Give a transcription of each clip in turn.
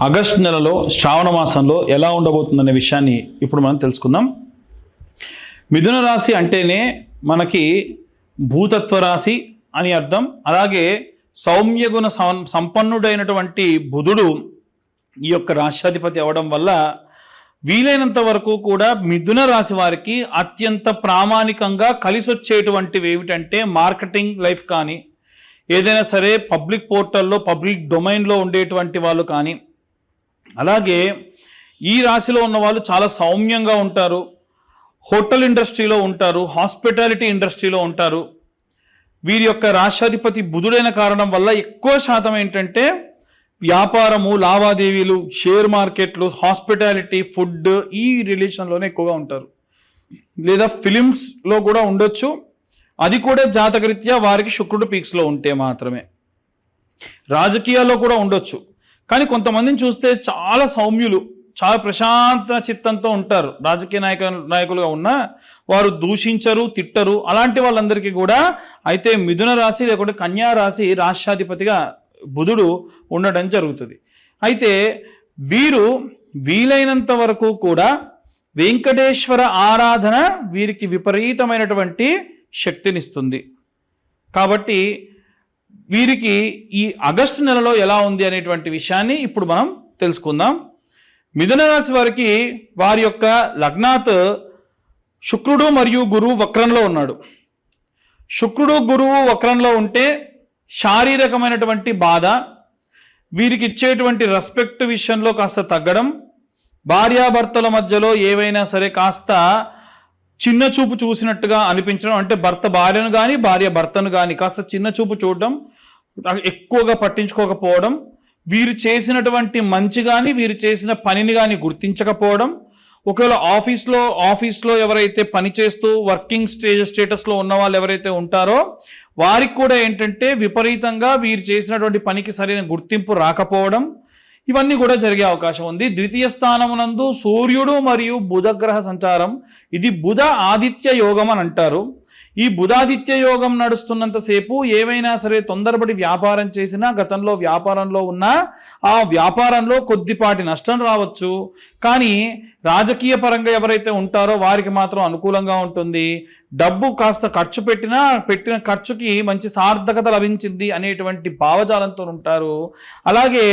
August నెలలో శ్రావణ మాసంలో ఎలా ఉండబోతుందనే విషయాన్ని ఇప్పుడు మనం తెలుసుకుందాం. మిథున రాశి అంటేనే మనకి భూతత్వ రాశి అని అర్థం. అలాగే సౌమ్యగుణ సం- సంపన్నుడైనటువంటి బుధుడు ఈ యొక్క రాష్ట్రాధిపతి అవడం వల్ల వీలైనంత వరకు కూడా మిథున రాశి వారికి అత్యంత ప్రామాణికంగా కలిసి వచ్చేటువంటివి ఏమిటంటే మార్కెటింగ్ లైఫ్ కానీ ఏదైనా సరే పబ్లిక్ పోర్టల్లో పబ్లిక్ డొమైన్లో ఉండేటువంటి వాళ్ళు కానీ అలాగే ఈ రాశిలో ఉన్న వాళ్ళు చాలా సౌమ్యంగా ఉంటారు హోటల్ ఇండస్ట్రీలో ఉంటారు హాస్పిటాలిటీ ఇండస్ట్రీలో ఉంటారు. వీరి యొక్క రాష్ట్రాధిపతి బుధుడైన కారణం వల్ల ఎక్కువ శాతం ఏంటంటే వ్యాపారము లావాదేవీలు షేర్ మార్కెట్లు హాస్పిటాలిటీ ఫుడ్ ఈ రిలేషన్లోనే ఎక్కువగా ఉంటారు. లేదా ఫిలిమ్స్లో కూడా ఉండొచ్చు. అది కూడా జాతకరీత్యా వారికి శుక్రుడు పీక్స్లో ఉంటే మాత్రమే. రాజకీయాల్లో కూడా ఉండొచ్చు. కానీ కొంతమందిని చూస్తే చాలా సౌమ్యులు చాలా ప్రశాంత చిత్తంతో ఉంటారు. రాజకీయ నాయక నాయకులుగా ఉన్న వారు దూషించరు తిట్టరు. అలాంటి వాళ్ళందరికీ కూడా అయితే మిథున రాశి లేకుంటే కన్యా రాశి రాష్ట్రాధిపతిగా బుధుడు ఉండడం జరుగుతుంది. అయితే వీరు వీలైనంత వరకు కూడా వెంకటేశ్వర ఆరాధన వీరికి విపరీతమైనటువంటి శక్తినిస్తుంది. కాబట్టి వీరికి ఈ ఆగస్టు నెలలో ఎలా ఉంది అనేటువంటి విషయాన్ని ఇప్పుడు మనం తెలుసుకుందాం. మిథున రాశి వారికి వారి యొక్క లగ్నాత్ శుక్రుడు మరియు గురువు వక్రంలో ఉన్నాడు. శుక్రుడు గురువు వక్రంలో ఉంటే శారీరకమైనటువంటి బాధ వీరికి ఇచ్చేటువంటి రెస్పెక్ట్ విషయంలో కాస్త తగ్గడం భార్యాభర్తల మధ్యలో ఏవైనా సరే కాస్త చిన్న చూపు చూసినట్టుగా అనిపించడం అంటే భర్త భార్యను కానీ భార్య భర్తను కానీ కాస్త చిన్న చూపు చూడడం ఎక్కువగా పట్టించుకోకపోవడం వీరు చేసినటువంటి మంచి కానీ వీరు చేసిన పనిని కానీ గుర్తించకపోవడం ఒకవేళ ఆఫీస్లో ఆఫీస్లో ఎవరైతే పని చేస్తూ వర్కింగ్ స్టేజ్ స్టేటస్లో ఉన్న వాళ్ళు ఎవరైతే ఉంటారో వారికి కూడా ఏంటంటే విపరీతంగా వీరు చేసినటువంటి పనికి సరైన గుర్తింపు రాకపోవడం ఇవన్నీ కూడా జరిగే అవకాశం ఉంది. ద్వితీయ స్థానమునందు సూర్యుడు మరియు బుధగ్రహ సంచారం ఇది బుధ ఆదిత్య యోగం అని అంటారు. ఈ బుధాదిత్య యోగం నడుస్తున్నంతసేపు ఏవైనా సరే తొందరపడి వ్యాపారం చేసినా గతంలో వ్యాపారంలో ఉన్నా ఆ వ్యాపారంలో కొద్దిపాటి నష్టం రావచ్చు. కానీ రాజకీయ పరంగా ఎవరైతే ఉంటారో వారికి మాత్రం అనుకూలంగా ఉంటుంది. డబ్బు కాస్త ఖర్చు పెట్టినా పెట్టిన ఖర్చుకి మంచి సార్థకత లభించింది అనేటువంటి భావజాలంతో ఉంటారు. అలాగే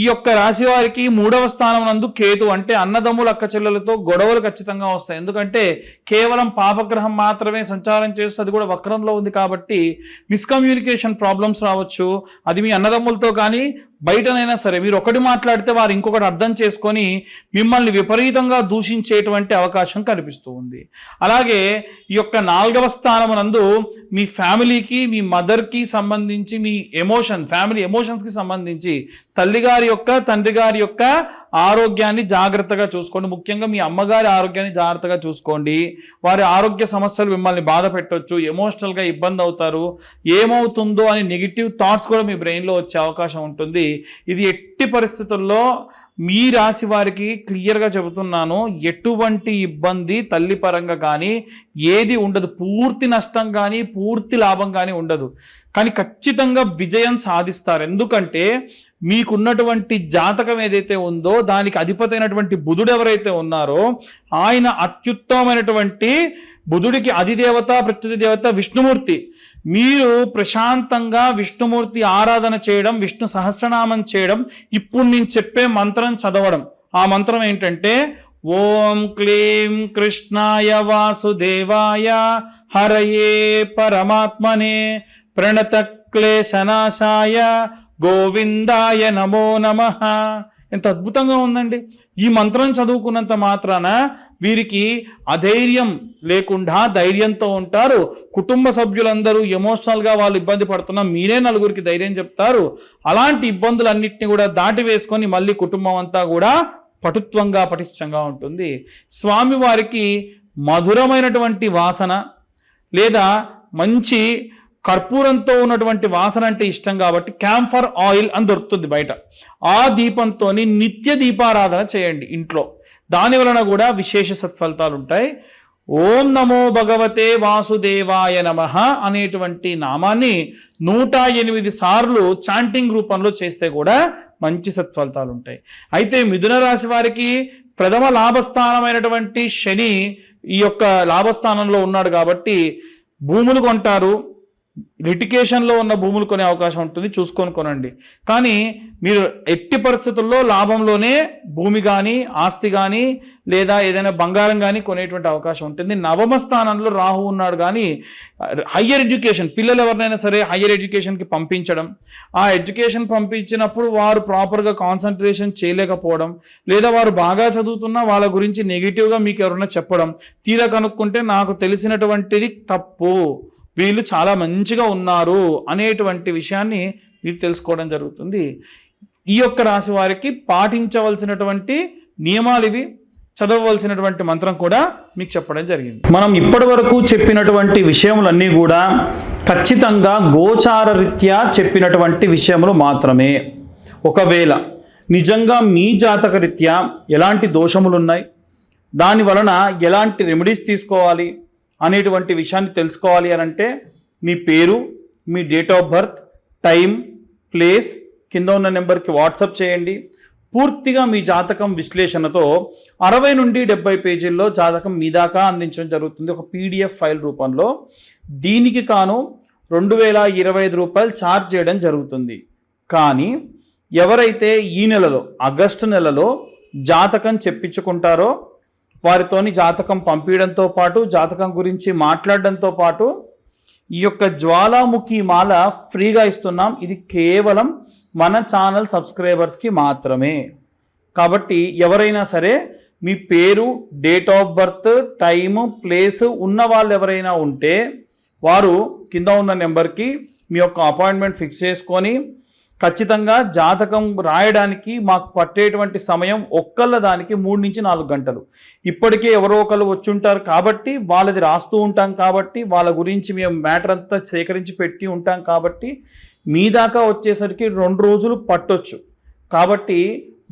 ఈ యొక్క రాశి వారికి మూడవ స్థానం నందు కేతు అంటే అన్నదమ్ముల అక్క చెల్లెలతో గొడవలు ఖచ్చితంగా వస్తాయి. ఎందుకంటే కేవలం పాపగ్రహం మాత్రమే సంచారం చేస్తూ అది కూడా వక్రంలో ఉంది కాబట్టి మిస్కమ్యూనికేషన్ ప్రాబ్లమ్స్ రావచ్చు. అది మీ అన్నదమ్ములతో కానీ బయటనైనా సరే మీరు ఒకటి మాట్లాడితే వారు ఇంకొకటి అర్థం చేసుకొని మిమ్మల్ని విపరీతంగా దూషించేటువంటి అవకాశం కనిపిస్తూ ఉంది. అలాగే ఈ యొక్క నాలుగవ స్థానమునందు మీ ఫ్యామిలీకి మీ మదర్కి సంబంధించి మీ ఎమోషన్ ఫ్యామిలీ ఎమోషన్స్కి సంబంధించి తల్లిగారి యొక్క తండ్రి గారి యొక్క ఆరోగ్యాన్ని జాగ్రత్తగా చూసుకోండి. ముఖ్యంగా మీ అమ్మగారి ఆరోగ్యాన్ని జాగ్రత్తగా చూసుకోండి. వారి ఆరోగ్య సమస్యలు మిమ్మల్ని బాధ పెట్టవచ్చు ఎమోషనల్గా ఇబ్బంది అవుతారు. ఏమవుతుందో అని నెగిటివ్ థాట్స్ కూడా మీ బ్రెయిన్లో వచ్చే అవకాశం ఉంటుంది. ఇది ఎట్టి పరిస్థితుల్లో మీ రాశి వారికి క్లియర్గా చెబుతున్నాను. ఎటువంటి ఇబ్బంది తల్లి పరంగా కానీ ఏది ఉండదు. పూర్తి నష్టం కానీ పూర్తి లాభం కానీ ఉండదు. కానీ ఖచ్చితంగా విజయం సాధిస్తారు. ఎందుకంటే మీకున్నటువంటి జాతకం ఏదైతే ఉందో దానికి అధిపతి అయినటువంటి బుధుడు ఎవరైతే ఉన్నారో ఆయన అత్యుత్తమమైనటువంటి బుధుడికి అధిదేవత ప్రత్యధి దేవత విష్ణుమూర్తి. మీరు ప్రశాంతంగా విష్ణుమూర్తి ఆరాధన చేయడం విష్ణు సహస్రనామం చేయడం ఇప్పుడు నేను చెప్పే మంత్రం చదవడం. ఆ మంత్రం ఏంటంటే ఓం క్లీం కృష్ణాయ వాసుదేవాయ హరయే పరమాత్మనే ప్రణత క్లేశనాశాయ గోవిందాయ నమో నమ. ఎంత అద్భుతంగా ఉందండి. ఈ మంత్రం చదువుకున్నంత మాత్రాన వీరికి అధైర్యం లేకుండా ధైర్యంతో ఉంటారు. కుటుంబ సభ్యులందరూ ఎమోషనల్గా వాళ్ళు ఇబ్బంది పడుతున్నా మీరే నలుగురికి ధైర్యం చెప్తారు. అలాంటి ఇబ్బందులన్నింటినీ కూడా దాటి వేసుకొని మళ్ళీ కుటుంబం అంతా కూడా పటుత్వంగా పటిష్టంగా ఉంటుంది. స్వామివారికి మధురమైనటువంటి వాసన లేదా మంచి కర్పూరంతో ఉన్నటువంటి వాసన అంటే ఇష్టం కాబట్టి క్యాంఫర్ ఆయిల్ అని దొరుకుతుంది బయట. ఆ దీపంతో నిత్య దీపారాధన చేయండి ఇంట్లో. దాని వలన కూడా విశేష సత్ఫలితాలు ఉంటాయి. ఓం నమో భగవతే వాసుదేవాయ నమ అనేటువంటి నామాన్ని నూట ఎనిమిది సార్లు చాంటింగ్ రూపంలో చేస్తే కూడా మంచి సత్ఫలితాలు ఉంటాయి. అయితే మిథున రాశి వారికి ప్రథమ లాభస్థానమైనటువంటి శని ఈ యొక్క లాభస్థానంలో ఉన్నాడు కాబట్టి భూములు కొంటారు లిటికేషన్లో ఉన్న భూములు కొనే అవకాశం ఉంటుంది చూసుకొని కొనండి. కానీ మీరు ఎట్టి పరిస్థితుల్లో లాభంలోనే భూమి కానీ ఆస్తి కానీ లేదా ఏదైనా బంగారం కానీ కొనేటువంటి అవకాశం ఉంటుంది. నవమ స్థానంలో రాహు ఉన్నాడు కానీ హయ్యర్ ఎడ్యుకేషన్ పిల్లలు ఎవరినైనా సరే హయ్యర్ ఎడ్యుకేషన్కి పంపించడం ఆ ఎడ్యుకేషన్ పంపించినప్పుడు వారు ప్రాపర్గా కాన్సన్ట్రేషన్ చేయలేకపోవడం లేదా వారు బాగా చదువుతున్నా వాళ్ళ గురించి నెగిటివ్గా మీకు ఎవరైనా చెప్పడం తీరా కనుక్కుంటే నాకు తెలిసినటువంటిది తప్పు. వీళ్ళు చాలా మంచిగా ఉన్నారు అనేటువంటి విషయాన్ని మీరు తెలుసుకోవడం జరుగుతుంది. ఈ యొక్క రాశి వారికి పాటించవలసినటువంటి నియమాలు ఇవి చదవవలసినటువంటి మంత్రం కూడా మీకు చెప్పడం జరిగింది. మనం ఇప్పటి వరకు చెప్పినటువంటి విషయములన్నీ కూడా ఖచ్చితంగా గోచార రీత్యా చెప్పినటువంటి విషయములు మాత్రమే. ఒకవేళ నిజంగా మీ జాతక రీత్యా ఎలాంటి దోషములు ఉన్నాయి దాని వలన ఎలాంటి రెమెడీస్ తీసుకోవాలి అనేటువంటి విషయాన్ని తెలుసుకోవాలి అని అంటే మీ పేరు మీ date of birth time place కింద ఉన్న నెంబర్కి వాట్సప్ చేయండి. పూర్తిగా మీ జాతకం విశ్లేషణతో అరవై నుండి డెబ్బై పేజీల్లో జాతకం మీ దాకా అందించడం జరుగుతుంది. ఒక పీడిఎఫ్ ఫైల్ రూపంలో. దీనికి కాను రెండు వేల ఇరవై ఐదు రూపాయలు ఛార్జ్ చేయడం జరుగుతుంది. కానీ ఎవరైతే ఈ నెలలో ఆగస్టు నెలలో జాతకం చెప్పించుకుంటారో వారితోని జాతకం పంపించడంతో పాటు జాతకం గురించి మాట్లాడడంతో పాటు ఈ యొక్క జ్వాలాముఖి మాల ఫ్రీగా ఇస్తున్నాం. ఇది కేవలం మన ఛానల్ సబ్స్క్రైబర్స్కి మాత్రమే. కాబట్టి ఎవరైనా సరే మీ పేరు date of birth time place ఉన్న వాళ్ళు ఎవరైనా ఉంటే వారు కింద ఉన్న నెంబర్కి మీ యొక్క అపాయింట్మెంట్ ఫిక్స్ చేసుకొని ఖచ్చితంగా జాతకం రాయడానికి మాకు పట్టేటువంటి సమయం ఒక్కళ్ళ దానికి మూడు నుంచి నాలుగు గంటలు. ఇప్పటికే ఎవరో ఒకరు వచ్చుంటారు కాబట్టి వాళ్ళది రాస్తూ ఉంటాం కాబట్టి వాళ్ళ గురించి మేము మ్యాటర్ అంతా సేకరించి పెట్టి ఉంటాం కాబట్టి మీ దాకా వచ్చేసరికి రెండు రోజులు పట్టొచ్చు. కాబట్టి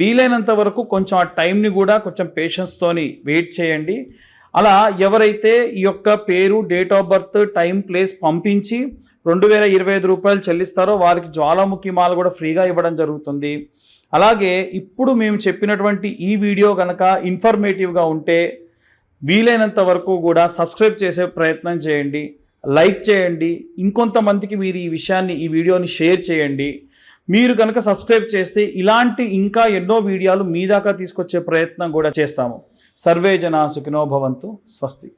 వీలైనంత వరకు కొంచెం ఆ టైంని కూడా కొంచెం పేషెన్స్తోని వెయిట్ చేయండి. అలా ఎవరైతే ఈ యొక్క పేరు date of birth time place పంపించి రెండు వేల ఇరవై ఐదు రూపాయలు చెల్లిస్తారో వారికి జ్వాలాముఖి మాల కూడా ఫ్రీగా ఇవ్వడం జరుగుతుంది. అలాగే ఇప్పుడు మేము చెప్పినటువంటి ఈ వీడియో కనుక ఇన్ఫర్మేటివ్గా ఉంటే వీలైనంత వరకు కూడా సబ్స్క్రైబ్ చేసే ప్రయత్నం చేయండి లైక్ చేయండి ఇంకొంతమందికి మీరు ఈ విషయాన్ని ఈ వీడియోని షేర్ చేయండి. మీరు కనుక సబ్స్క్రైబ్ చేస్తే ఇలాంటి ఇంకా ఎన్నో వీడియోలు మీ దాకా తీసుకొచ్చే ప్రయత్నం కూడా చేస్తాము. సర్వే జనా సుఖినో భవంతు స్వస్తి.